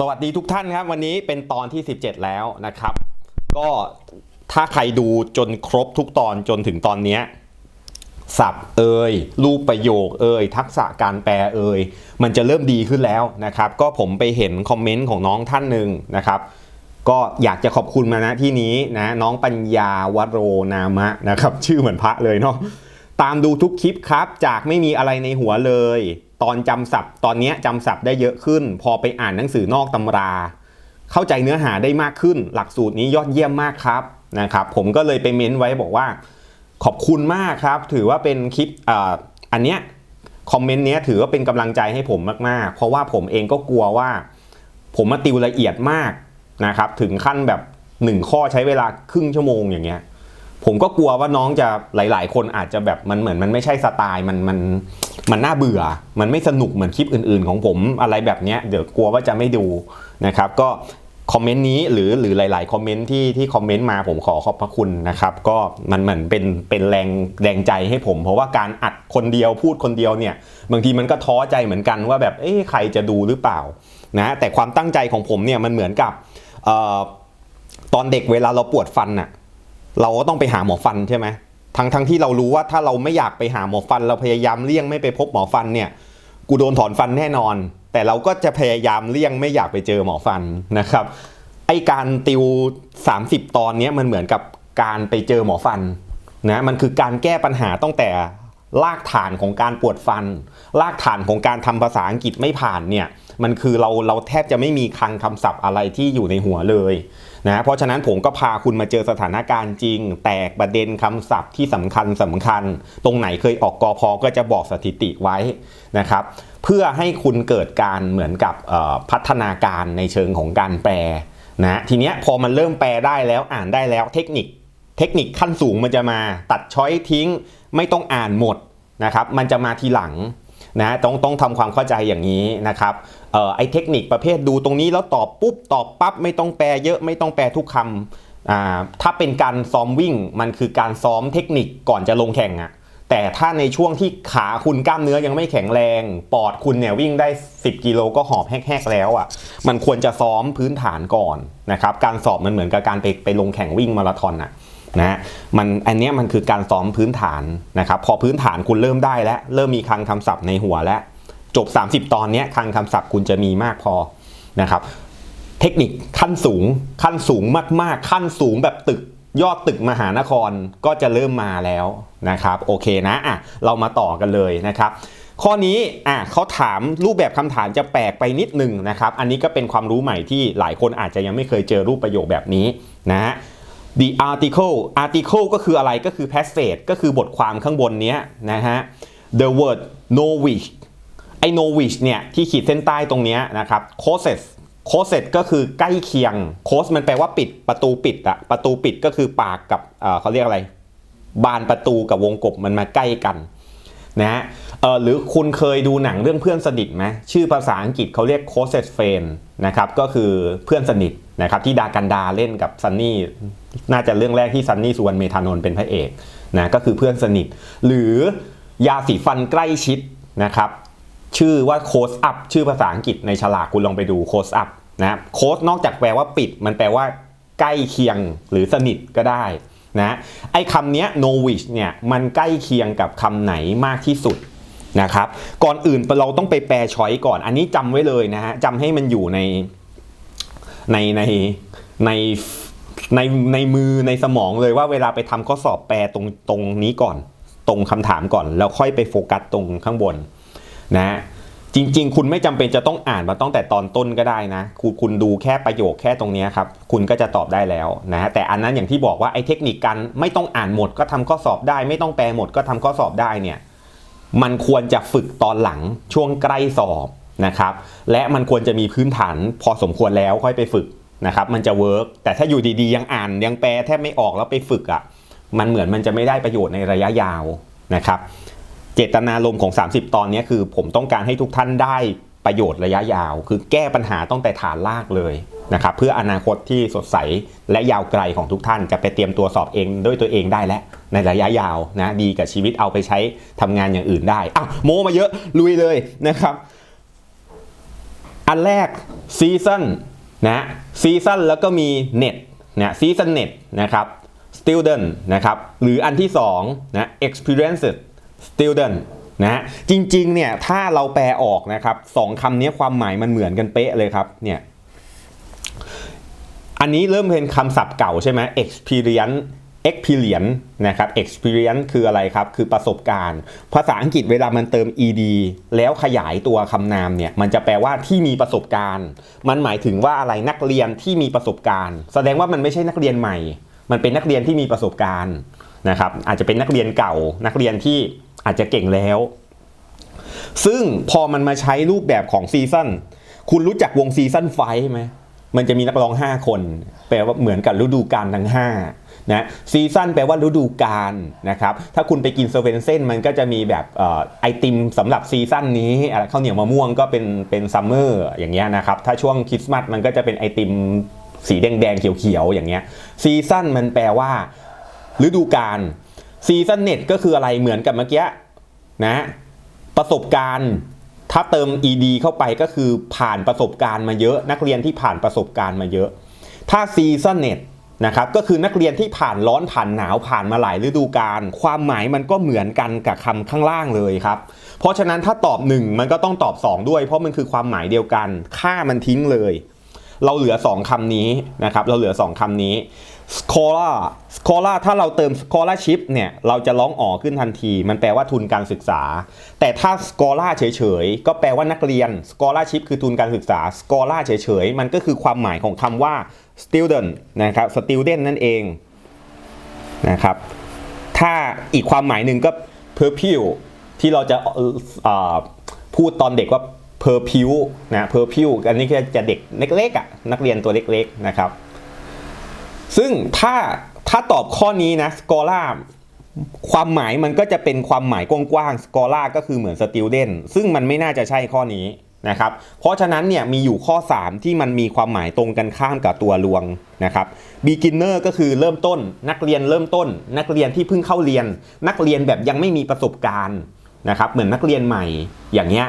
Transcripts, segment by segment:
สวัสดีทุกท่านครับ วันนี้เป็นตอนที่ 17 แล้วนะครับ ก็ถ้าใครดูจนครบทุกตอนจนถึงตอนนี้สับเอ่ยรูปประโยคเอ่ยทักษะการแปลเอ่ยมันจะเริ่มดีขึ้นแล้วนะครับ ก็ผมไปเห็นคอมเมนต์ของน้องท่านหนึ่งนะครับก็อยากจะขอบคุณมานะที่นี้นะน้องปัญญาวโรนามะนะครับ ชื่อเหมือนพระเลยเนาะตามดูทุกคลิปครับ จากไม่มีอะไรในหัวเลย ตอนจำศัพท์ ตอนนี้จำศัพท์ได้เยอะขึ้น พอไปอ่านหนังสือนอกตำรา เข้าใจเนื้อหาได้มากขึ้น หลักสูตรนี้ยอดเยี่ยมมากครับนะครับ ผมก็เลยไปเม้นไว้บอกว่า ขอบคุณมากครับ ถือว่าเป็นคลิปอ่าอันเนี้ยคอมเมนต์เนี้ยถือว่าเป็นกำลังใจให้ผมมากๆ เพราะว่าผมเองก็กลัวว่า ผมมาติวละเอียดมากนะครับ ถึงขั้นแบบหนึ่งข้อใช้เวลาครึ่งชั่วโมงอย่างเงี้ยผมก็กลัวว่าน้องจะหลาย ๆ คนอาจจะแบบมันเหมือนมันไม่ใช่สไตล์มันมัน มันน่าเบื่อ มันไม่สนุกเหมือนคลิปอื่น ๆ ของผมอะไรแบบเนี้ยเดี๋ยวกลัวว่าจะไม่ดูนะครับก็คอมเมนต์นี้หรือหรือหลาย ๆ คอมเมนต์ที่ที่คอมเมนต์มาผมขอขอบพระคุณนะครับ ก็มันเหมือนเป็นเป็นแรงแรงใจให้ผม เพราะว่าการอัดคนเดียวพูดคนเดียวเนี่ย บางทีมันก็ท้อใจเหมือนกันว่าแบบเอ๊ะใครจะดูหรือเปล่านะแต่ความตั้งใจของผมเนี่ยมันเหมือนกับออตอนเด็กเวลาเราปวดฟันน่ะเราก็ต้องไปหาหมอฟันใช่ไหม ทั้งทั้งที่เรารู้ว่าถ้าเราไม่อยากไปหาหมอฟัน เราพยายามเลี่ยงไม่ไปพบหมอฟันเนี่ยกูโดนถอนฟันแน่นอน แต่เราก็จะพยายามเลี่ยงไม่อยากไปเจอหมอฟันนะครับไอการติว 30 ตอนเนี้ยมันเหมือนกับการไปเจอหมอฟันนะมันคือการแก้ปัญหาตั้งแต่รากฐานของการปวดฟัน รากฐานของการทำภาษาอังกฤษไม่ผ่านเนี่ยมันคือเราเราแทบจะไม่มีคลังคำศัพท์อะไรที่อยู่ในหัวเลย นะเพราะฉะนั้นผมก็พาคุณมาเจอสถานการณ์จริง แตกประเด็นคำศัพท์ที่สำคัญสำคัญ ตรงไหนเคยออกกอพอก็จะบอกสถิติไว้นะครับ เพื่อให้คุณเกิดการเหมือนกับพัฒนาการในเชิงของการแปลนะทีเนี้ยพอมันเริ่มแปลได้แล้วอ่านได้แล้วเทคนิค เทคนิคขั้นสูงมันจะมาตัดช้อยทิ้ง ไม่ต้องอ่านหมดนะครับ มันจะมาทีหลังนะต้องต้องทำความเข้าใจอย่างนี้นะครับ ไอเทคนิคประเภทดูตรงนี้แล้วตอบปุ๊บตอบปั๊บไม่ต้องแปลเยอะไม่ต้องแปลทุกคำอ่าถ้าเป็นการซ้อมวิ่งมันคือการซ้อมเทคนิคก่อนจะลงแข่งอะแต่ถ้าในช่วงที่ขาคุณกล้ามเนื้อยังไม่แข็งแรง ปอดคุณเนี่ยวิ่งได้ 10 กิโลก็หอบแหกๆแล้วอะ่ะ มันควรจะซ้อมพื้นฐานก่อนนะครับ การสอบมันเหมือนกับการไปไปลงแข่งวิ่งมาราธอนอะนะมันอันนี้มันคือการซ้อมพื้นฐานนะครับ พอพื้นฐานคุณเริ่มได้แล้ว เริ่มมีคลังคำศัพท์ในหัวแล้ว จบ 30 ตอนนี้คลังคำศัพท์คุณจะมีมากพอนะครับ เทคนิคขั้นสูงขั้นสูงมากๆ ขั้นสูงแบบตึกยอดตึกมหานครก็จะเริ่มมาแล้วนะครับโอเคนะอะเรามาต่อกันเลยนะครับ ข้อนี้อะเขาถามรูปแบบคำถามจะแปลกไปนิดหนึ่งนะครับ อันนี้ก็เป็นความรู้ใหม่ที่หลายคนอาจจะยังไม่เคยเจอรูปประโยคแบบนี้นะฮะ the article article ก็คืออะไรก็คือ passage ก็คือบทความข้างบนนี้นะฮะ the word knowledge ไอ้ knowledge เนี่ยที่ขีดเส้นใต้ตรงนี้นะครับ causes causes ก็คือใกล้เคียง close มันแปลว่าปิดประตูปิดอะประตูปิดก็คือปากกับเขาเรียกอะไร บานประตูกับวงกบมันมาใกล้กันนะฮะหรือคุณเคยดูหนังเรื่องเพื่อนสนิทไหมชื่อภาษาอังกฤษเขาเรียก closest friend นะครับก็คือเพื่อนสนิทนะครับที่ดากันดาเล่นกับซันนี่น่าจะเรื่องแรกที่ซันนี่สุวรรณเมธานนท์เป็นพระเอกนะก็คือเพื่อนสนิท หรือยาสีฟันใกล้ชิดนะครับ ชื่อว่า close up ชื่อภาษาอังกฤษในฉลากคุณลองไปดู close up นะโค้ดนอกจากแปลว่าปิด มันแปลว่าใกล้เคียงหรือสนิทก็ได้นะไอ้คำนี้ย knowledge เนี่ยมันใกล้เคียงกับคำไหนมากที่สุดนะครับก่อนอื่นเราต้องไปแปลช้อยก่อน อันนี้จำไว้เลยนะฮะจำให้มันอยู่ในในในในในในมือในสมองเลยว่าเวลาไปทำข้อสอบแปลตรงตรงนี้ก่อน ตรงคำถามก่อน แล้วค่อยไปโฟกัสตรงข้างบน นะ จริง ๆ คุณไม่จำเป็นจะต้องอ่านมาตั้งแต่ตอนต้นก็ได้นะคุณคุณดูแค่ประโยคแค่ตรงนี้ครับ คุณก็จะตอบได้แล้วนะแต่อันนั้นอย่างที่บอกว่าไอ้เทคนิคการไม่ต้องอ่านหมดก็ทำข้อสอบได้ ไม่ต้องแปลหมดก็ทำข้อสอบได้เนี่ยมันควรจะฝึกตอนหลังช่วงใกล้สอบนะครับ และมันควรจะมีพื้นฐานพอสมควรแล้วค่อยไปฝึกนะครับ มันจะเวิร์กแต่ถ้าอยู่ดีๆ ยังอ่านยังแปลแทบไม่ออกแล้วไปฝึกอะ่ะ มันเหมือนมันจะไม่ได้ประโยชน์ในระยะยาวนะครับ เจตนารมณ์ของ 30 ตอนนี้คือผมต้องการให้ทุกท่านได้ประโยชน์ระยะยาว คือแก้ปัญหาตั้งแต่ฐานลากเลยนะครับเพื่ออนาคตที่สดใสและยาวไกลของทุกท่านจะไปเตรียมตัวสอบเองด้วยตัวเองได้แล้วในระยะยาวนะดีกับชีวิตเอาไปใช้ทำงานอย่างอื่นได้อ้าวโมมาเยอะลุยเลยนะครับ อันแรก season นะซีซันแล้วก็มี net นะซีซัน net นะครับ student นะครับหรืออันที่2นะ experienced student นะจริงๆเนี่ยถ้าเราแปลออกนะครับสองคำนี้ความหมายมันเหมือนกันเป๊ะเลยครับเนี่ยอันนี้เริ่มเป็นคำศัพท์เก่าใช่ไหม experience experience นะครับ experience คืออะไรครับ คือประสบการณ์ ภาษาอังกฤษเวลามันเติม ed แล้วขยายตัวคำนามเนี่ย มันจะแปลว่าที่มีประสบการณ์ มันหมายถึงว่าอะไรนักเรียนที่มีประสบการณ์ แสดงว่ามันไม่ใช่นักเรียนใหม่ มันเป็นนักเรียนที่มีประสบการณ์นะครับ อาจจะเป็นนักเรียนเก่า นักเรียนที่ อาจจะเก่งแล้ว ซึ่งพอมันมาใช้รูปแบบของซีซั่นคุณรู้จักวงซีซั่นไฟไหมมันจะมีนักร้อง 5 คน แปลว่าเหมือนกับฤดูกาลทั้ง5นะซีซั่นแปลว่าฤดูกาลนะครับ ถ้าคุณไปกินเซเว่นเซนมันก็จะมีแบบออไอติมสำหรับซีซั่นนี้อะไรข้าวเหนียวมะม่วงก็เป็นเป็นซัมเมอร์อย่างเงี้ยนะครับ ถ้าช่วงคริสต์มาสมันก็จะเป็นไอติมสีแดงๆเขียวๆอย่างเงี้ยซีซั่นมันแปลว่าฤดูกาล ซีซันเน็ตก็คืออะไรเหมือนกับเมื่อกี้นะประสบการณ์ถ้าเติม ed เข้าไปก็คือผ่านประสบการณ์มาเยอะ นักเรียนที่ผ่านประสบการณ์มาเยอะ ถ้าซีซันเน็ตนะครับก็คือนักเรียนที่ผ่านร้อนผ่านหนาวผ่านมาหลายฤดูกาลความหมายมันก็เหมือนกันกับคำข้างล่างเลยครับเพราะฉะนั้นถ้าตอบ 1 มันก็ต้องตอบ 2 ด้วย เพราะมันคือความหมายเดียวกัน ค่ามันทิ้งเลย เราเหลือ 2คำนี้นะครับ เราเหลือ 2คำนี้ scholar scholar ถ้าเราเติม scholarship เนี่ย เราจะร้องอ๋อขึ้นทันที มันแปลว่าทุนการศึกษา แต่ถ้า scholar เฉยๆ ก็แปลว่านักเรียน scholarship คือทุนการศึกษา scholar เฉยๆ มันก็คือความหมายของคำว่า student นะครับ student นั่นเองนะครับ ถ้าอีกความหมายหนึ่งก็ pupil ที่เราจะพูดตอนเด็กว่า pupil นะ pupil อันนี้ก็จะเด็กเล็กๆอะนักเรียนตัวเล็กๆนะครับ ซึ่งถ้าถ้าตอบข้อนี้นะ scholar ความหมายมันก็จะเป็นความหมายกว้างๆ scholar ก็คือเหมือน student ซึ่งมันไม่น่าจะใช่ข้อนี้นะครับ เพราะฉะนั้นเนี่ยมีอยู่ข้อ 3 ที่มันมีความหมายตรงกันข้ามกับตัวลวงนะครับ beginner ก็คือเริ่มต้น นักเรียนเริ่มต้น นักเรียนที่เพิ่งเข้าเรียน นักเรียนแบบยังไม่มีประสบการณ์นะครับ เหมือนนักเรียนใหม่อย่างเงี้ย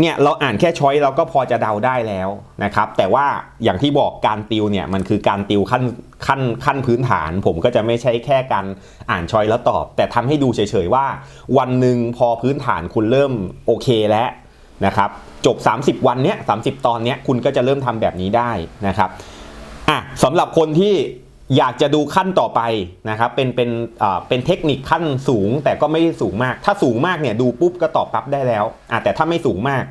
เนี่ยเราอ่านแค่ช้อยเราก็พอจะเดาได้แล้วนะครับ แต่ว่าอย่างที่บอกการติวเนี่ยมันคือการติวขั้นขั้นขั้นพื้นฐาน ผมก็จะไม่ใช่แค่การอ่านช้อยแล้วตอบ แต่ทำให้ดูเฉยๆว่า วันหนึ่งพอพื้นฐานคุณเริ่มโอเคแล้วนะครับ จบ 30 วันเนี้ย30ตอนเนี้ยคุณก็จะเริ่มทำแบบนี้ได้นะครับอะสำหรับคนที่ อยากจะดูขั้นต่อไปนะครับเป็นเป็นอ่าเป็นเทคนิคขั้นสูงแต่ก็ไม่ได้สูงมาก ถ้าสูงมากเนี่ยดูปุ๊บก็ตอบปั๊บได้แล้วอะแต่ถ้าไม่สูงมาก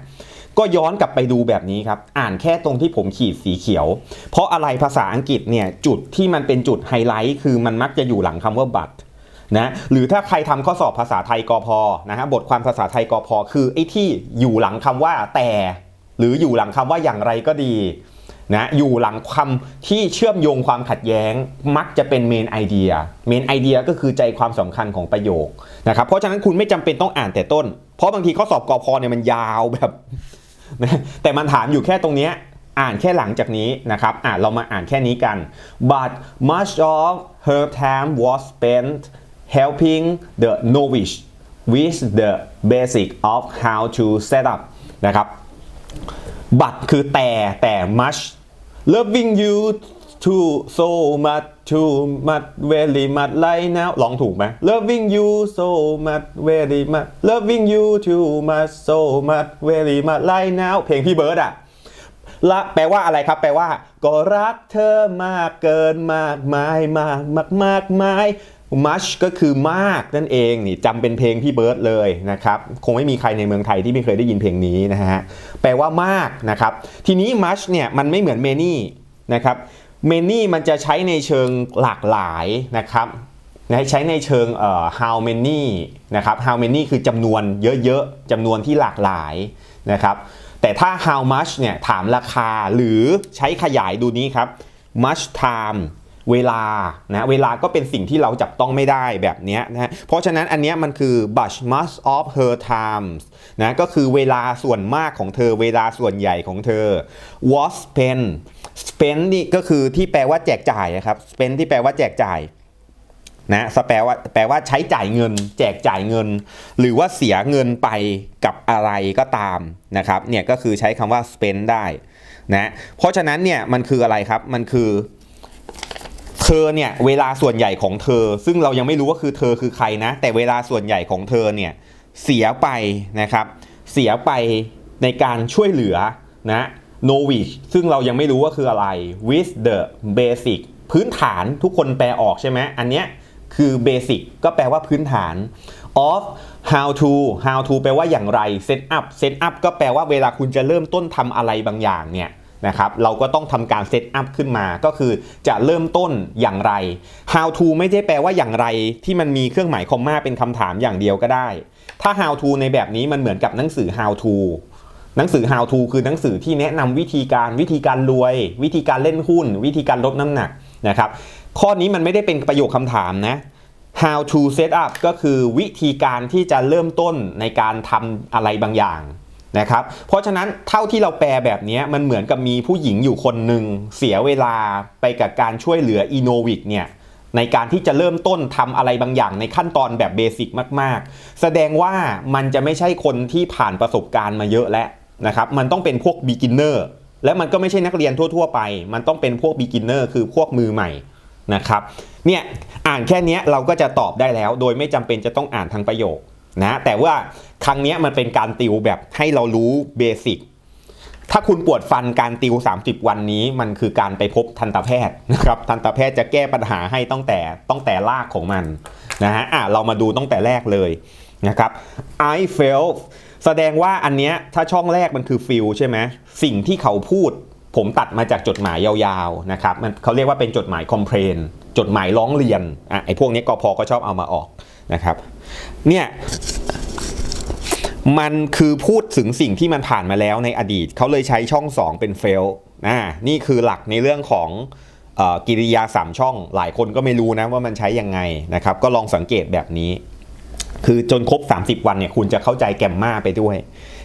ก็ย้อนกลับไปดูแบบนี้ครับ อ่านแค่ตรงที่ผมขีดสีเขียว เพราะอะไรภาษาอังกฤษเนี่ยจุดที่มันเป็นจุดไฮไลท์คือมันมักจะอยู่หลังคำว่า but นะหรือถ้าใครทำข้อสอบภาษาไทยกอพนะฮะบทความภาษาไทยกอพคือไอ้ที่อยู่หลังคำว่าแต่ หรืออยู่หลังคำว่าอย่างไรก็ดี นะอยู่หลังคำที่เชื่อมโยงความขัดแย้ง มักจะเป็นเมนไอเดียเมนไอเดียก็คือใจความสำคัญของประโยคนะครับเพราะฉะนั้นคุณไม่จำเป็นต้องอ่านแต่ต้น เพราะบางทีข้อสอบกพเนี่ยมันยาวแบบนะแต่มันถามอยู่แค่ตรงเนี้ยอ่านแค่หลังจากนี้นะครับอะเรามาอ่านแค่นี้กัน but much of her time was spent helping the novice with the basic of how to set up นะครับ but คือแต่แต่ much loving you too so much too much very much right now ลองถูกไหม loving you so much very much loving you too much so much very much right now เพลงพี่เบิร์ดอะละแปลว่าอะไรครับ แปลว่า ก็รักเธอมากเกินมากมายมากมากมากมาย much ก็คือมากนั่นเองนี่จำเป็นเพลงพี่เบิร์ดเลยนะครับ คงไม่มีใครในเมืองไทยที่ไม่เคยได้ยินเพลงนี้นะฮะ แปลว่ามากนะครับ ทีนี้ much เนี่ยมันไม่เหมือน many นะครับ many มันจะใช้ในเชิงหลากหลายนะครับนะใช้ในเชิงเอ่อ how many นะครับ how many คือจำนวนเยอะๆจำนวนที่หลากหลายนะครับ แต่ถ้า how much เนี่ยถามราคาหรือใช้ขยายดูนี้ครับ much time เวลานะเวลาก็เป็นสิ่งที่เราจับต้องไม่ได้แบบนี้นะเพราะฉะนั้นอันนี้มันคือ much much of her times นะก็คือเวลาส่วนมากของเธอ เวลาส่วนใหญ่ของเธอ was spent spent นี่ก็คือที่แปลว่าแจกจ่ายนะครับ spent ที่แปลว่าแจกจ่ายนะแปลว่าแปลว่าใช้จ่ายเงิน แจกจ่ายเงิน หรือว่าเสียเงินไปกับอะไรก็ตามนะครับเนี่ยก็คือใช้คำว่า spend ได้นะเพราะฉะนั้นเนี่ยมันคืออะไรครับมันคือ เธอเนี่ยเวลาส่วนใหญ่ของเธอ ซึ่งเรายังไม่รู้ว่าคือเธอคือใครนะ แต่เวลาส่วนใหญ่ของเธอเนี่ยเสียไปนะครับ เสียไปในการช่วยเหลือนะ knowledge ซึ่งเรายังไม่รู้ว่าคืออะไร with the basic พื้นฐานทุกคนแปลออกใช่ไหมอันเนี้ยคือ basic ก็แปลว่าพื้นฐาน of how to how to แปลว่าอย่างไร set up set up ก็แปลว่าเวลาคุณจะเริ่มต้นทำอะไรบางอย่างเนี่ย นะครับเราก็ต้องทำการ set up ขึ้นมาก็คือจะเริ่มต้นอย่างไร how to ไม่ได้แปลว่าอย่างไรที่มันมีเครื่องหมายคอมมาเป็นคำถามอย่างเดียวก็ได้ ถ้า how to ในแบบนี้มันเหมือนกับหนังสือ how to หนังสือ how to คือหนังสือที่แนะนำวิธีการวิธีการรวย วิธีการเล่นหุ้น วิธีการลดน้ำหนักนะครับข้อนี้มันไม่ได้เป็นประโยคคำถามนะ how to set up ก็คือวิธีการที่จะเริ่มต้นในการทำอะไรบางอย่าง นะครับเพราะฉะนั้นเท่าที่เราแปลแบบนี้มันเหมือนกับมีผู้หญิงอยู่คนหนึ่งเสียเวลาไปกับการช่วยเหลืออีโนวิกเนี่ยในการที่จะเริ่มต้นทำอะไรบางอย่างในขั้นตอนแบบเบสิกมาก ๆ แสดงว่ามันจะไม่ใช่คนที่ผ่านประสบการณ์มาเยอะแล้วนะครับ มันต้องเป็นพวก beginner และมันก็ไม่ใช่นักเรียนทั่ว ๆ ไป มันต้องเป็นพวก beginner คือพวกมือใหม่นะครับ เนี่ยอ่านแค่นี้เราก็จะตอบได้แล้ว โดยไม่จำเป็นจะต้องอ่านทั้งประโยค นะแต่ว่าครั้งนี้มันเป็นการติวแบบให้เรารู้เบสิกถ้าคุณปวดฟันการติว 30 วันนี้มันคือการไปพบทันตแพทย์นะครับทันตแพทย์จะแก้ปัญหาให้ตั้งแต่ตั้งแต่รากของมันนะฮะอะเรามาดูตั้งแต่แรกเลยนะครับ I felt แสดงว่าอันเนี้ยถ้าช่องแรกมันคือ feel ใช่ไหมสิ่งที่เขาพูด ผมตัดมาจากจดหมายยาวๆนะครับมันเขาเรียกว่าเป็นจดหมาย complain จดหมายร้องเรียนอะไอ้พวกนี้กพก็ชอบเอามาออก นะครับ เนี่ยมันคือพูดถึงสิ่งที่มันผ่านมาแล้วในอดีต เขาเลยใช้ช่อง 2 เป็น fail อ่านี่คือหลักในเรื่องของอกิริยา 3 ช่อง หลายคนก็ไม่รู้นะว่ามันใช้ยังไงนะครับ ก็ลองสังเกตแบบนี้ คือจนครบ 30 วันเนี่ยคุณจะเข้าใจแกมมาไปด้วย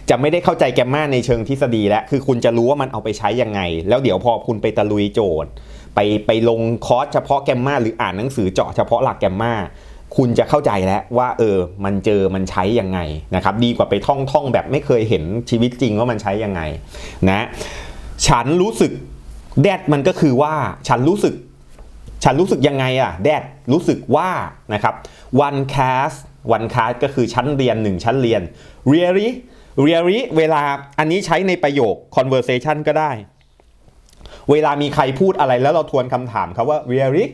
จะไม่ได้เข้าใจแกมมาในเชิงทฤษฎีแล้วคือคุณจะรู้ว่ามันเอาไปใช้ยังไง แล้วเดี๋ยวพอคุณไปตะลุยโจทย์ ไปไปลงคอร์สเฉพาะแกมมาหรืออ่านหนังสือเจาะเฉพาะหลักแกมมา คุณจะเข้าใจแล้วว่าเออ มันเจอมันใช้ยังไงนะครับ ดีกว่าไปท่องท่องแบบไม่เคยเห็นชีวิตจริงว่ามันใช้ยังไงนะ ฉันรู้สึกแดดมันก็คือว่าฉันรู้สึก ฉันรู้สึกยังไงอะแดดรู้สึกว่านะครับ one class one class ก็คือชั้นเรียนหนึ่งชั้นเรียน really really เวลาอันนี้ใช้ในประโยค conversation ก็ได้ เวลามีใครพูดอะไรแล้วเราทวนคำถามครับว่า really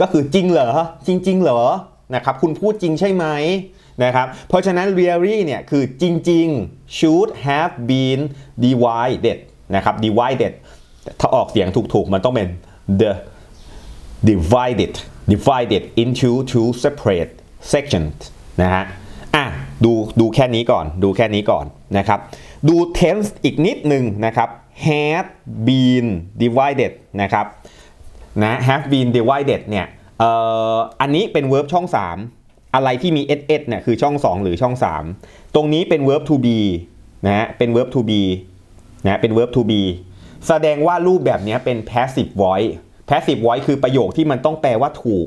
ก็คือจริงเหรอ จริงๆเหรอ นะครับคุณพูดจริงใช่ไหมนะครับเพราะฉะนั้น really เนี่ยคือจริง ๆ should have been divided นะครับ divided ถ้าออกเสียงถูกๆ มันต้องเป็น the divided divided into two separate sections นะฮะอะดูดูแค่นี้ก่อนดูแค่นี้ก่อนนะครับ ดู tense อีกนิดหนึ่งนะครับ had been divided นะครับนะ have been divided เนี่ย อันนี้เป็น verb ช่อง 3 อะไรที่มี ss เนี่ยคือช่อง 2 หรือช่อง 3 ตรงนี้เป็น verb to be นะฮะเป็น verb to be นะเป็น verb to be แสดงว่ารูปแบบนี้เป็น passive voice passive voice คือประโยคที่มันต้องแปลว่าถูก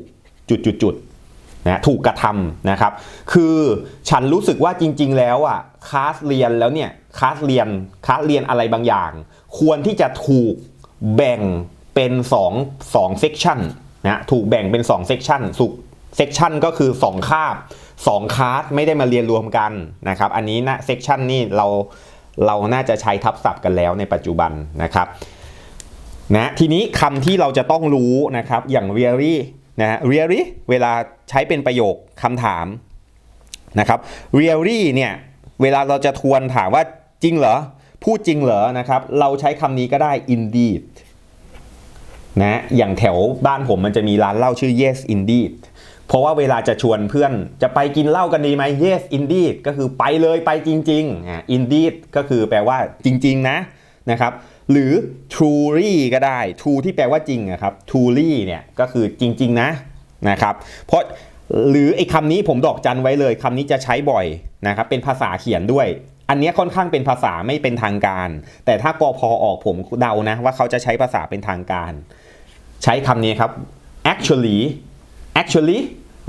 จุดจุดจุดนะถูกกระทำนะครับ คือฉันรู้สึกว่าจริง ๆ แล้วอะคลาสเรียนแล้วเนี่ยคลาสเรียนคลาสเรียนอะไรบางอย่าง ควรที่จะถูกแบ่งเป็น2 2เซกชั นะถูกแบ่งเป็น2เซกชันสุกเซกชันก็คือ 2 คาบ 2 คาสไม่ได้มาเรียนรวมกันนะครับ อันนี้นะเซกชันนี่เราเราน่าจะใช้ทับศัพท์กันแล้วในปัจจุบันนะครับนะทีนี้คำที่เราจะต้องรู้นะครับอย่าง really นะฮะ really เวลาใช้เป็นประโยคคำถามนะครับ really เนี่ยเวลาเราจะทวนถามว่าจริงเหรอพูดจริงเหรอนะครับ เราใช้คำนี้ก็ได้ indeed นะอย่างแถวบ้านผมมันจะมีร้านเหล้าชื่อ yes indeed เพราะว่าเวลาจะชวนเพื่อนจะไปกินเหล้ากันดีไหม yes indeed ก็คือไปเลยไปจริงๆอ่า indeed ก็คือแปลว่าจริง ๆ นะนะครับหรือ truly ก็ได้ true ที่แปลว่าจริงนะครับ truly เนี่ยก็คือจริง ๆ นะนะครับเพราะหรือไอ้คำนี้ผมดอกจันไว้เลยคำนี้จะใช้บ่อยนะครับเป็นภาษาเขียนด้วย อันนี้ค่อนข้างเป็นภาษาไม่เป็นทางการ แต่ถ้ากอพอออกผมเดานะว่าเขาจะใช้ภาษาเป็นทางการ ใช้คำนี้ครับ actually actually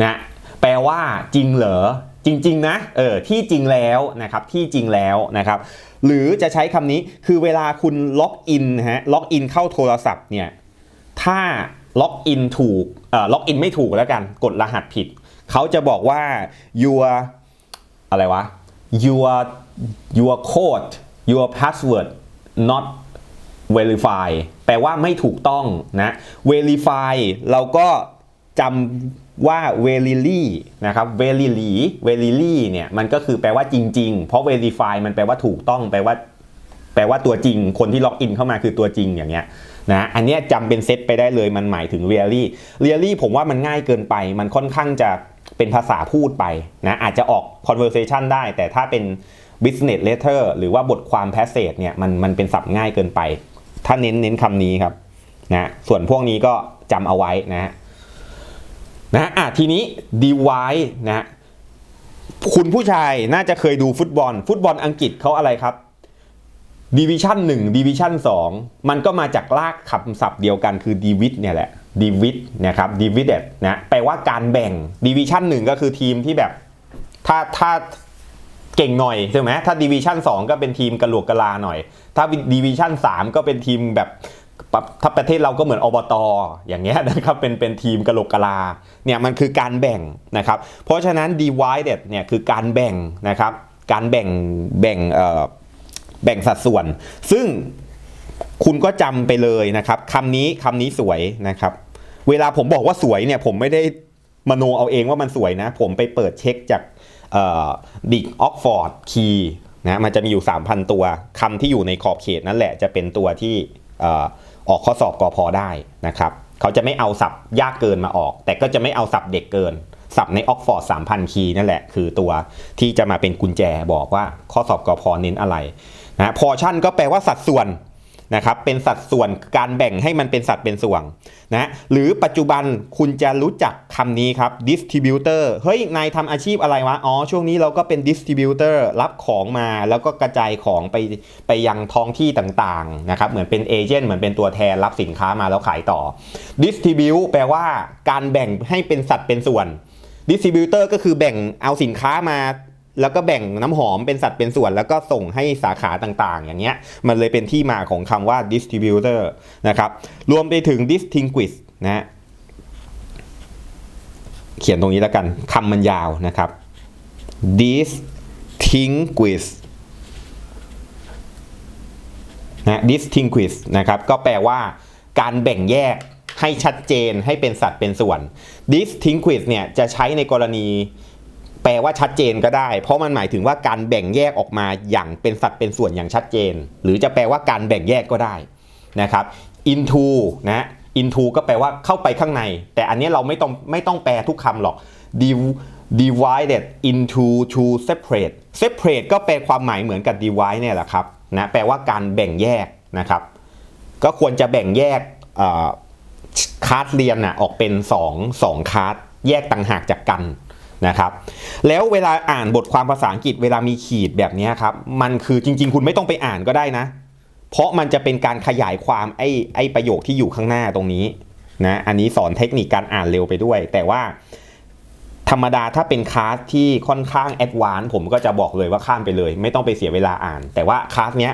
นะแปลว่าจริงเหรอจริงๆนะเออที่จริงแล้วนะครับที่จริงแล้วนะครับ หรือจะใช้คำนี้คือเวลาคุณล็อกอินฮะล็อกอินเข้าโทรศัพท์เนี่ยถ้าล็อกอินถูกเอ่อล็อกอินไม่ถูกแล้วกันกดรหัสผิด เขาจะบอกว่า your อะไรวะ your your code your password not verify แปลว่าไม่ถูกต้องนะ verify เราก็จำว่า verily นะครับ verily verily เนี่ยมันก็คือแปลว่าจริง ๆ เพราะ verify มันแปลว่าถูกต้อง แปลว่า แปลว่าตัวจริง คนที่ล็อกอินเข้ามาคือตัวจริงอย่างเงี้ยนะ อันเนี้ยจำเป็นเซตไปได้เลยมันหมายถึง really really ผมว่ามันง่ายเกินไป มันค่อนข้างจะเป็นภาษาพูดไปนะอาจจะออก conversation ได้ แต่ถ้าเป็น business letter หรือว่าบทความ passage เนี่ยมันมันเป็นศัพท์ง่ายเกินไป ถ้าเน้นเน้นคำนี้ครับนะส่วนพวกนี้ก็จำเอาไว้นะนะอะทีนี้ device นะคุณผู้ชายน่าจะเคยดูฟุตบอล ฟุตบอลอังกฤษเขาอะไรครับดิวิชั่น1ดิวิชั่น2มันก็มาจากลากคำศัพท์เดียวกันคือดิวิดเนี่ยแหละดิวิดนะครับดิวิเดตนะแปลว่าการแบ่งดิวิชั่น1ก็คือทีมที่แบบ ถ้าถ้า เก่งหน่อยใช่ไหมถ้าดิวิชั่น2 ก็เป็นทีมกระโหลกกะลาหน่อย ถ้าดิวิชั่น3 ก็เป็นทีมแบบถ้าประเทศเราก็เหมือนอบตอย่างเงี้ยนะครับเป็นเป็นทีมกระโหลกกะลาเนี่ยมันคือการแบ่งนะครับเพราะฉะนั้น divided เนี่ยคือการแบ่งนะครับการแบ่งแบ่งเอ่อแบ่งสัดส่วน ซึ่งคุณก็จำไปเลยนะครับคำนี้คำนี้สวยนะครับ เวลาผมบอกว่าสวยเนี่ยผมไม่ได้มโนเอาเองว่ามันสวยนะ ผมไปเปิดเช็คจาก ดิกออกฟอร์ดคีย์นะมันจะมีอยู่ 3,000 ตัวคำที่อยู่ในขอบเขตนั่นแหละจะเป็นตัวที่ออออกข้อสอบกอพอได้นะครับเขาจะไม่เอาศัพท์ยากเกินมาออก แต่ก็จะไม่เอาศัพท์เด็กเกินศัพท์ในออกฟอร์ด3,000 คีย์นั่นแหละ คือตัวที่จะมาเป็นกุญแจบอกว่าข้อสอบกอพอเน้นอะไรนะพอชั่นก็แปลว่าสัดส่วน นะครับเป็นสัดส่วนการแบ่งให้มันเป็นสัดเป็นส่วนนะหรือปัจจุบันคุณจะรู้จักคำนี้ครับ distributor เฮ้ยนายทำอาชีพอะไรวะอ๋อช่วงนี้เราก็เป็น distributor รับของมาแล้วก็กระจายของไปไปยังท้องที่ต่างๆนะครับเหมือนเป็นเอเจนต์เหมือนเป็นตัวแทนรับสินค้ามาแล้วขายต่อ distribute แปลว่าการแบ่งให้เป็นสัดเป็นส่วน distributor ก็คือแบ่งเอาสินค้ามา แล้วก็แบ่งน้ำหอมเป็นสัดเป็นส่วน แล้วก็ส่งให้สาขาต่างๆ อย่างเงี้ย มันเลยเป็นที่มาของคำว่า distributor นะครับ รวมไปถึง distinguish นะเขียนตรงนี้แล้วกันคำมันยาวนะครับ distinguish นะ distinguish นะครับ ก็แปลว่าการแบ่งแยกให้ชัดเจนให้เป็นสัดเป็นส่วน distinguish เนี่ยจะใช้ในกรณี แปลว่าชัดเจนก็ได้ เพราะมันหมายถึงว่าการแบ่งแยกออกมาอย่างเป็นสัดเป็นส่วนอย่างชัดเจน หรือจะแปลว่าการแบ่งแยกก็ได้นะครับ into นะ into ก็แปลว่าเข้าไปข้างใน แต่อันนี้เราไม่ต้องไม่ต้องแปลทุกคำหรอก divided into to separate separate ก็แปลความหมายเหมือนกับ divide เนี่ยแหละครับนะแปลว่าการแบ่งแยกนะครับ ก็ควรจะแบ่งแยกเอ่อคลาสเรียนน่ะออกเป็น 2 2คลาสแยกต่างหากจากกัน นะครับ แล้วเวลาอ่านบทความภาษาอังกฤษเวลามีขีดแบบนี้ครับ มันคือจริง ๆ คุณไม่ต้องไปอ่านก็ได้นะ เพราะมันจะเป็นการขยายความไอ้ไอ้ประโยคที่อยู่ข้างหน้าตรงนี้นะอันนี้สอนเทคนิคการอ่านเร็วไปด้วย แต่ว่าธรรมดาถ้าเป็นคลาสที่ค่อนข้างแอดวานผมก็จะบอกเลยว่าข้ามไปเลย ไม่ต้องไปเสียเวลาอ่าน แต่ว่าคลาสเนี้ย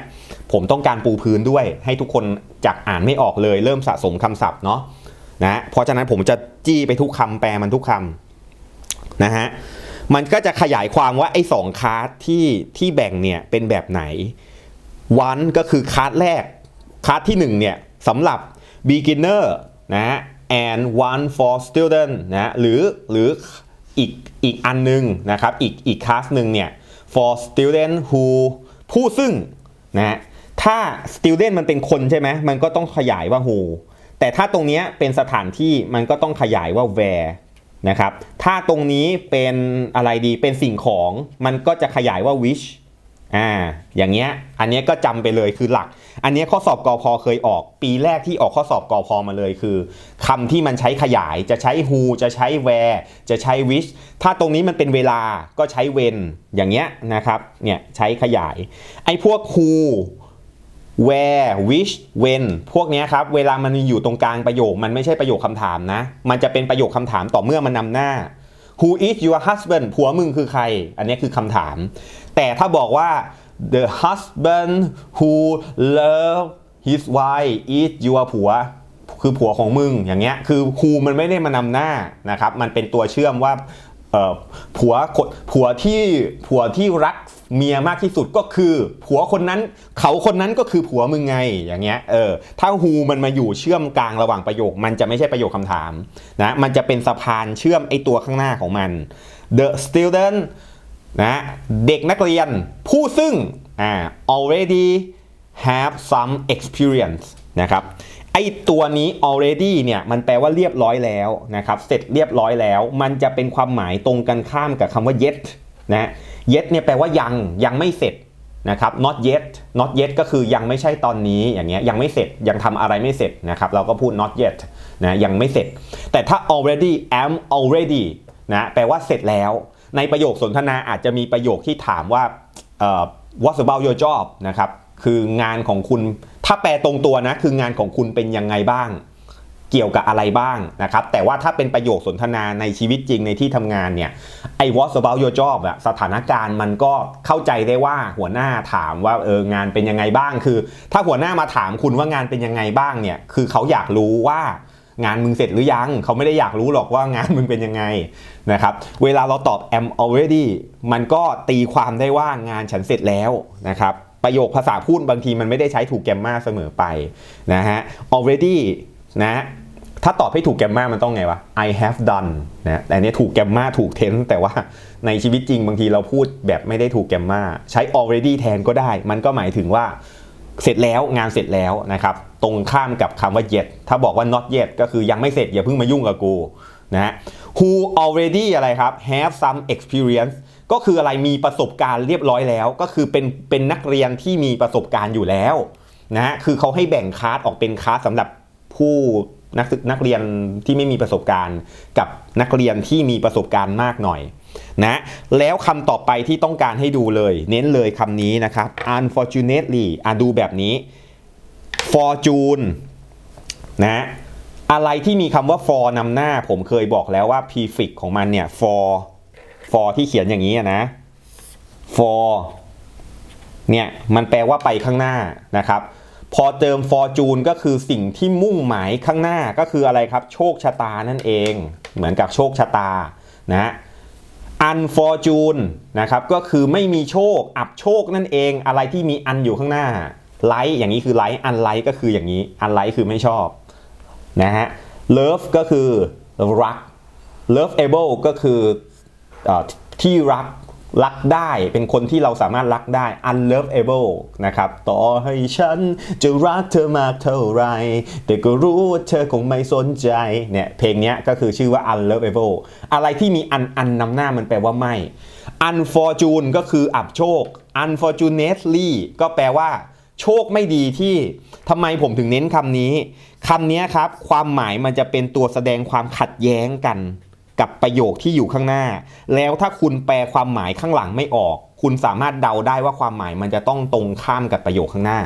ผมต้องการปูพื้นด้วย ให้ทุกคนจากอ่านไม่ออกเลย เริ่มสะสมคำศัพท์เนาะนะเพราะฉะนั้นผมจะจี้ไปทุกคำแปลมันทุกคำ นะฮะมันก็จะขยายความว่าไอ้สองคลาสที่ที่แบ่งเนี่ยเป็นแบบไหน one ก็คือคลาสแรกคลาสที่ 1 เนี่ยสำหรับ beginner นะฮะ and one for student นะหรือหรืออีกอีกอันหนึงนะครับอีกอีกคลาสหนึ่งเนี่ย for student who ผู้ซึ่งนะฮะถ้า student มันเป็นคนใช่ไหมมันก็ต้องขยายว่า who แต่ถ้าตรงเนี้ยเป็นสถานที่มันก็ต้องขยายว่า where นะครับ ถ้าตรงนี้เป็นอะไรดีเป็นสิ่งของมันก็จะขยายว่า which อ่า อย่างเงี้ย อันเนี้ยก็จำไปเลยคือหลัก อันเนี้ยข้อสอบกอพอเคยออก ปีแรกที่ออกข้อสอบกอพอมาเลยคือคำที่มันใช้ขยายจะใช้ who จะใช้ where จะใช้ which ถ้าตรงนี้มันเป็นเวลาก็ใช้ when อย่างเงี้ยนะครับ เนี่ยใช้ขยาย ไอ้พวก who where which when พวกนี้ครับ เวลามันอยู่ตรงกลางประโยค มันไม่ใช่ประโยคคำถามนะ มันจะเป็นประโยคคำถามต่อเมื่อมันนำหน้า who is your husband ผัวมึงคือใคร อันนี้คือคำถาม แต่ถ้าบอกว่า the husband who love his wife is your ผัว คือผัวของมึง อย่างเงี้ย คือ who มันไม่ได้มานำหน้านะครับ มันเป็นตัวเชื่อมว่าผัวคนผัวที่ผัวที่รัก เมียมากที่สุดก็คือ ผัวคนนั้นเขาคนนั้นก็คือผัวมึงไงอย่างเงี้ยเออถ้า who มันมาอยู่เชื่อมกลางระหว่างประโยค มันจะไม่ใช่ประโยคคำถามนะมันจะเป็นสะพานเชื่อมไอตัวข้างหน้าของมัน the student นะเด็กนักเรียนผู้ซึ่งอ่า already have some experience นะครับไอตัวนี้ already เนี่ยมันแปลว่าเรียบร้อยแล้วนะครับเสร็จเรียบร้อยแล้ว มันจะเป็นความหมายตรงกันข้ามกับคำว่า yet นะ yet เนี่ยแปลว่ายังยังไม่เสร็จนะครับ not yet not yet ก็คือยังไม่ใช่ตอนนี้อย่างเงี้ยยังไม่เสร็จยังทำอะไรไม่เสร็จนะครับเราก็พูด not yet นะยังไม่เสร็จ แต่ถ้า already am already นะแปลว่าเสร็จแล้ว ในประโยคสนทนาอาจจะมีประโยคที่ถามว่า what's about your job นะครับคืองานของคุณถ้าแปลตรงตัวนะคืองานของคุณเป็นยังไงบ้าง เกี่ยวกับอะไรบ้างนะครับ แต่ว่าถ้าเป็นประโยคสนทนาในชีวิตจริงในที่ทำงานเนี่ยไอ้ what's about your job อะสถานการณ์มันก็เข้าใจได้ว่าหัวหน้าถามว่าเอองานเป็นยังไงบ้างคือ ถ้าหัวหน้ามาถามคุณว่างานเป็นยังไงบ้างเนี่ยคือเขาอยากรู้ว่างานมึงเสร็จหรือยัง เขาไม่ได้อยากรู้หรอกว่างานมึงเป็นยังไงนะครับ เวลาเราตอบ am already มันก็ตีความได้ว่างานฉันเสร็จแล้วนะครับ ประโยคภาษาพูดบางทีมันไม่ได้ใช้ถูกแกมมาเสมอไปนะฮะ already นะถ้าตอบให้ถูกแกมมามันต้องไงวะ I have done นะแต่อันนี้ถูกแกมมาถูกเทนแต่ว่าในชีวิตจริงบางทีเราพูดแบบไม่ได้ถูกแกมมาใช้ already แทนก็ได้ มันก็หมายถึงว่าเสร็จแล้วงานเสร็จแล้วนะครับ ตรงข้ามกับคำว่า yet ถ้าบอกว่า not yet ก็คือยังไม่เสร็จอย่าเพิ่งมายุ่งกับกูนะฮะ who already อะไรครับ have some experience ก็คืออะไรมีประสบการณ์เรียบร้อยแล้ว ก็คือเป็นเป็นนักเรียนที่มีประสบการณ์อยู่แล้วนะฮะคือเขาให้แบ่งคลาสออกเป็นคลาสสำหรับ ผู้นักศึกนักเรียนที่ไม่มีประสบการณ์ กับนักเรียนที่มีประสบการณ์มากหน่อยนะแล้วคำต่อไปที่ต้องการให้ดูเลย เน้นเลยคำนี้นะครับ unfortunately อะดูแบบนี้ fortune นะอะไรที่มีคำว่า for นำหน้าผมเคยบอกแล้วว่า prefix ของมันเนี่ย for for ที่เขียนอย่างนี้นะ for เนี่ยมันแปลว่าไปข้างหน้านะครับ พอเติม fortune ก็คือสิ่งที่มุ่งหมายข้างหน้าก็คืออะไรครับ โชคชะตานั่นเอง เหมือนกับโชคชะตานะ unfortune นะครับก็คือไม่มีโชค อับโชคนั่นเองอะไรที่มีอันอยู่ข้างหน้าไลท์อย่างนี้คือไลท์อันไลท์ก็คืออย่างนี้อันไลท์คือไม่ชอบนะฮะ love ก็คือรัก loveable ก็คืออที่รัก รักได้เป็นคนที่เราสามารถรักได้ Unlovable นะครับ ต่อให้ฉันจะรักเธอมากเท่าไร แต่ก็รู้ว่าเธอคงไม่สนใจเนี่ยเพลงนี้ก็คือชื่อว่า Unlovable อะไรที่มีอันอันนำหน้ามันแปลว่าไม่ unfortune ก็คืออับโชค unfortunately ก็แปลว่า โชคไม่ดีที่ทำไมผมถึงเน้นคำนี้คำนี้ครับ ความหมายมันจะเป็นตัวแสดงความขัดแย้งกัน กับประโยคที่อยู่ข้างหน้า แล้วถ้าคุณแปลความหมายข้างหลังไม่ออก คุณสามารถเดาได้ว่าความหมายมันจะต้องตรงข้ามกับประโยคข้างหน้า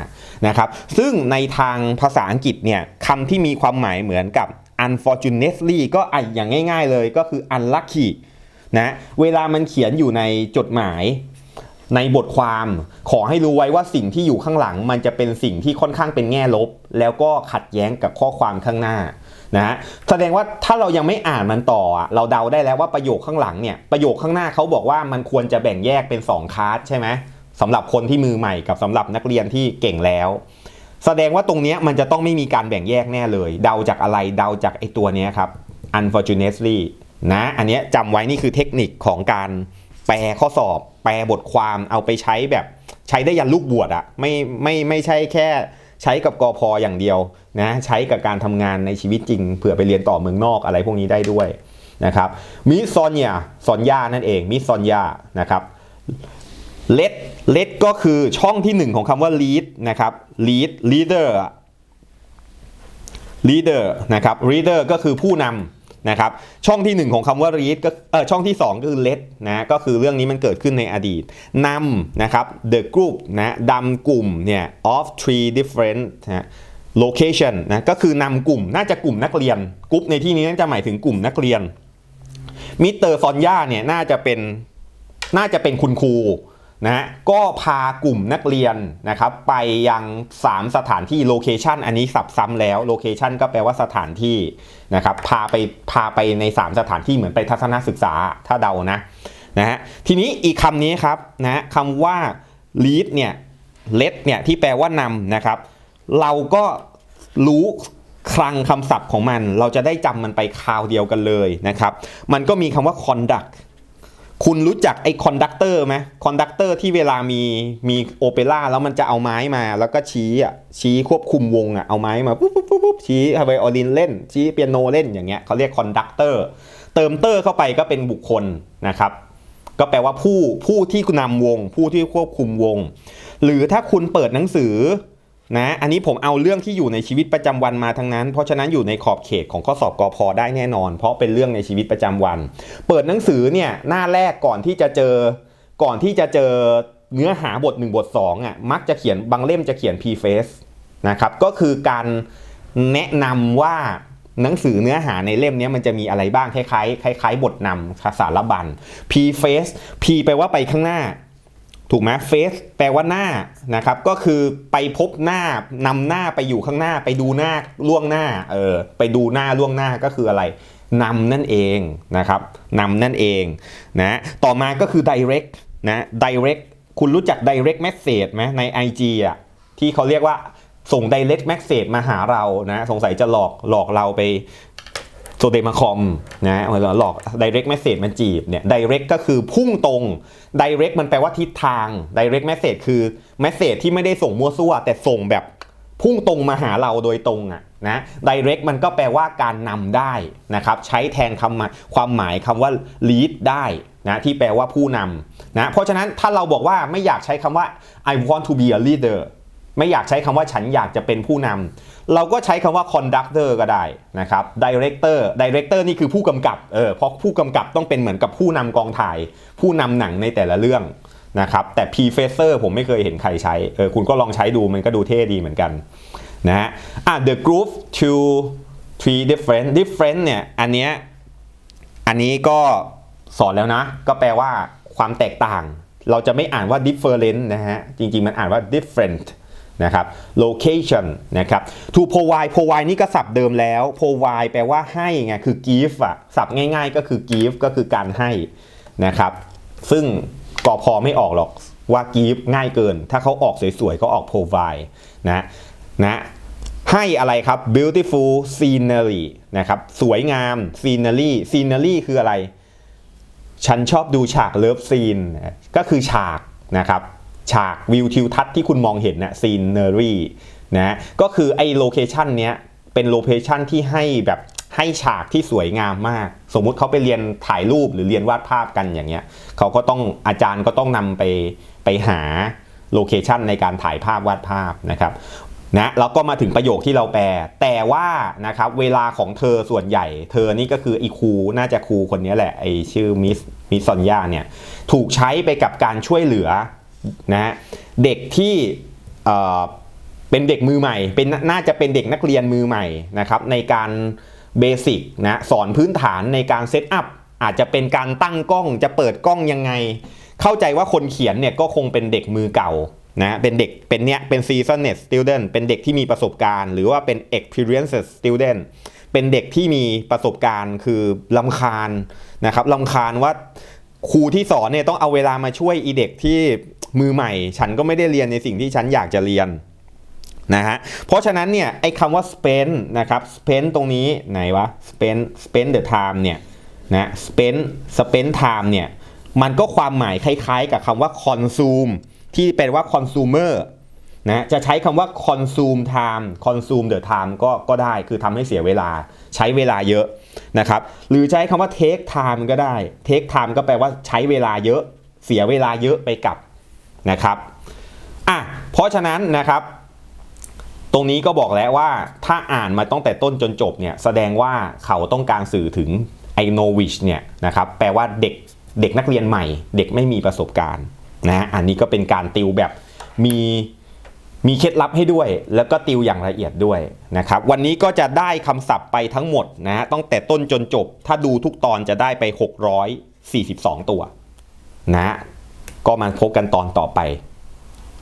นะครับ ซึ่งในทางภาษาอังกฤษเนี่ยคำที่มีความหมายเหมือนกับ unfortunately ก็อ่อย่างง่าย ๆ เลยก็คือ unlucky นะเวลามันเขียนอยู่ในจดหมายในบทความขอให้รู้ไว้ว่าสิ่งที่อยู่ข้างหลัง มันจะเป็นสิ่งที่ค่อนข้างเป็นแง่ลบ แล้วก็ขัดแย้งกับข้อความข้างหน้า นะฮะแสดงว่าถ้าเรายังไม่อ่านมันต่อเราเดาได้แล้วว่าประโยคข้างหลังเนี่ยประโยคข้างหน้าเขาบอกว่ามันควรจะแบ่งแยกเป็น 2คลาสใช่ไหมสำหรับคนที่มือใหม่กับสำหรับนักเรียนที่เก่งแล้ว แสดงว่าตรงนี้มันจะต้องไม่มีการแบ่งแยกแน่เลย เดาจากอะไรเดาจากไอ้ตัวนี้ครับ unfortunately นะอันนี้จำไว้นี่คือเทคนิคของการแปลข้อสอบ แปลบทความเอาไปใช้แบบใช้ได้ยันลูกบวชอะไม่ไม่ไม่ใช่แค่ ใช้กับกอพออย่างเดียวนะใช้กับการทำงานในชีวิตจริงเผื่อไปเรียนต่อเมืองนอกอะไรพวกนี้ได้ด้วยนะครับมิซอนยาซอนยานั่นเองมิซอนยานะครับเลดเลดก็คือช่องที่หนึ่งของคำว่า lead นะครับ lead leader leader นะครับ leader ก็คือผู้นำ นะครับช่องที่หนึ่งของคำว่า lead ก็เออช่องที่สองก็คือ let นะก็คือเรื่องนี้มันเกิดขึ้นในอดีตนำนะครับ the group นะดำกลุ่มเนี่ย of three different นะ location นะก็คือนำกลุ่มน่าจะกลุ่มนักเรียนกลุ่มในที่นี้น่าจะหมายถึงกลุ่มนักเรียนมิสเตอร์ซอนย่าเนี่ยน่าจะเป็นน่าจะเป็นคุณครู นะฮะก็พากลุ่มนักเรียนนะครับไปยัง 3 สถานที่โลเคชันอันนี้สับซ้ำแล้วโลเคชันก็แปลว่าสถานที่นะครับพาไปพาไปใน 3 สถานที่เหมือนไปทัศนศึกษาถ้าเดานะนะฮะทีนี้อีกคำนี้ครับนะคำว่า lead เนี่ย let เนี่ยที่แปลว่านำนะครับ เราก็รู้คลังคำศัพท์ของมัน เราจะได้จำมันไปคราวเดียวกันเลยนะครับ มันก็มีคำว่า conduct คุณรู้จักไอ้คอนดักเตอร์ไหมคอนดักเตอร์ที่เวลามีมีโอเปร่าแล้วมันจะเอาไม้มา แล้วก็ชี้อะชี้ควบคุมวงอะเอาไม้มาปุ๊บปุ๊บปุ๊บปุ๊บชี้ไวโอลินเล่น ชี้เปียโนเล่นอย่างเงี้ยเขาเรียกคอนดักเตอร์เติมเตอร์เข้าไปก็เป็นบุคคลนะครับ ก็แปลว่าผู้ผู้ที่นำวง ผู้ที่ควบคุมวง หรือถ้าคุณเปิดหนังสือ นะอันนี้ผมเอาเรื่องที่อยู่ในชีวิตประจำวันมาทั้งนั้น เพราะฉะนั้นอยู่ในขอบเขตของข้อสอบกอพอได้แน่นอน เพราะเป็นเรื่องในชีวิตประจำวัน เปิดหนังสือเนี่ยหน้าแรกก่อนที่จะเจอ ก่อนที่จะเจอเนื้อหาบท 1 บท 2อะมักจะเขียนบางเล่มจะเขียน preface นะครับก็คือการแนะนำว่าหนังสือเนื้อหาในเล่มนี้มันจะมีอะไรบ้างคล้ายๆคล้ายๆ บทนำสารบัญ preface p แปลว่าไปข้างหน้า ถูกไหมเฟสแปลว่าหน้านะครับ ก็คือไปพบหน้านำหน้าไปอยู่ข้างหน้า ไปดูหน้าล่วงหน้าเออไปดูหน้าล่วงหน้าก็คืออะไรนำนั่นเองนะครับนำนั่นเองนะต่อมาก็คือ direct นะ direct คุณรู้จัก direct message ไหมใน IG อะที่เขาเรียกว่าส่ง direct message มาหาเรานะสงสัยจะหลอกหลอกเราไป ซเดมาคอมนะหลอก direct message มันจีบเนี่ย direct ก็คือพุ่งตรง direct มันแปลว่าทิศทาง direct message คือ message ที่ไม่ได้ส่งมั่วซั่ว แต่ส่งแบบพุ่งตรงมาหาเราโดยตรงอะนะ direct มันก็แปลว่าการนำได้นะครับ ใช้แทนคำความหมายคำว่า lead ได้นะที่แปลว่าผู้นำนะ เพราะฉะนั้นถ้าเราบอกว่าไม่อยากใช้คำว่า I want to be a leader ไม่อยากใช้คำว่าฉันอยากจะเป็นผู้นำ เราก็ใช้คำว่า conductor ก็ได้นะครับ director director นี่คือผู้กำกับเออเพราะผู้กำกับต้องเป็นเหมือนกับผู้นำกองถ่าย ผู้นำหนังในแต่ละเรื่องนะครับแต่ professor ผมไม่เคยเห็นใครใช้เออคุณก็ลองใช้ดูมันก็ดูเท่ดีเหมือนกันนะฮะอะ the group to three different different เนี่ยอันเนี้ยอันนี้ก็สอนแล้วนะ ก็แปลว่าความแตกต่าง เราจะไม่อ่านว่า different นะฮะจริงๆมันอ่านว่า different นะครับ location นะครับ to provide provide นี่ก็สับเดิมแล้ว provide แปลว่าให้ไงคือ give อะสับง่ายๆก็คือ give ก็คือการให้นะครับ ซึ่งกอพอไม่ออกหรอกว่า give ง่ายเกิน ถ้าเขาออกสวยๆเขาออก provide นะนะให้อะไรครับ beautiful scenery นะครับ สวยงาม scenery scenery คืออะไร ฉันชอบดูฉากเลิฟซีนก็คือฉากนะครับ ฉากวิวทิวทัศน์ที่คุณมองเห็นนะซีนเนอรี่นะก็คือไอ้โลเคชันเนี้ยเป็นโลเคชันที่ให้แบบให้ฉากที่สวยงามมาก สมมุติเขาไปเรียนถ่ายรูปหรือเรียนวาดภาพกันอย่างเงี้ยเขาก็ต้องอาจารย์ก็ต้องนำไปไปหาโลเคชันในการถ่ายภาพวาดภาพนะครับนะแล้วก็มาถึงประโยคที่เราแปล แต่ว่านะครับเวลาของเธอส่วนใหญ่ เธอนี่ก็คืออีครูน่าจะครูคนนี้แหละไอชื่อมิสมิสซอนยาเนี่ยถูกใช้ไปกับการช่วยเหลือ นะเด็กที่เป็นเด็กมือใหม่ เป็นน่าจะเป็นเด็กนักเรียนมือใหม่นะครับในการเบสิกนะสอนพื้นฐานในการเซตอัพอาจจะเป็นการตั้งกล้องจะเปิดกล้องยังไง เข้าใจว่าคนเขียนเนี่ยก็คงเป็นเด็กมือเก่านะเป็นเด็กเป็นเนี้ยเป็น seasoned student เป็นเด็กที่มีประสบการณ์ หรือว่าเป็น experienced student เป็นเด็กที่มีประสบการณ์คือลำคาญนะครับลำคาญว่าครูที่สอนเนี่ยต้องเอาเวลามาช่วยอีเด็กที่ มือใหม่ ฉันก็ไม่ได้เรียนในสิ่งที่ฉันอยากจะเรียนนะฮะเพราะฉะนั้นเนี่ยไอ้คำว่า spend นะครับ spend ตรงนี้ไหนวะ spend spend the time เนี่ยนะ spend spend time เนี่ยมันก็ความหมายคล้ายๆ กับคำว่า consume ที่แปลว่า consumer นะจะใช้คำว่า consume time consume the time ก็ก็ได้คือทำให้เสียเวลาใช้เวลาเยอะนะครับหรือใช้คำว่า take time ก็ได้ take time ก็แปลว่าใช้เวลาเยอะ เสียเวลาเยอะไปกับ นะครับอะเพราะฉะนั้นนะครับ ตรงนี้ก็บอกแล้วว่าถ้าอ่านมาตั้งแต่ต้นจนจบเนี่ยแสดงว่าเขาต้องการสื่อถึงไอโนวิชเนี่ยนะครับแปลว่าเด็กเด็กนักเรียนใหม่ เด็กไม่มีประสบการณ์นะอันนี้ก็เป็นการติวแบบมีมีเคล็ดลับให้ด้วย แล้วก็ติวอย่างละเอียดด้วยนะครับ วันนี้ก็จะได้คำศัพท์ไปทั้งหมดนะตั้งแต่ต้นจนจบ ถ้าดูทุกตอนจะได้ไป 642 ตัวนะ ก็มาพบกันตอนต่อไป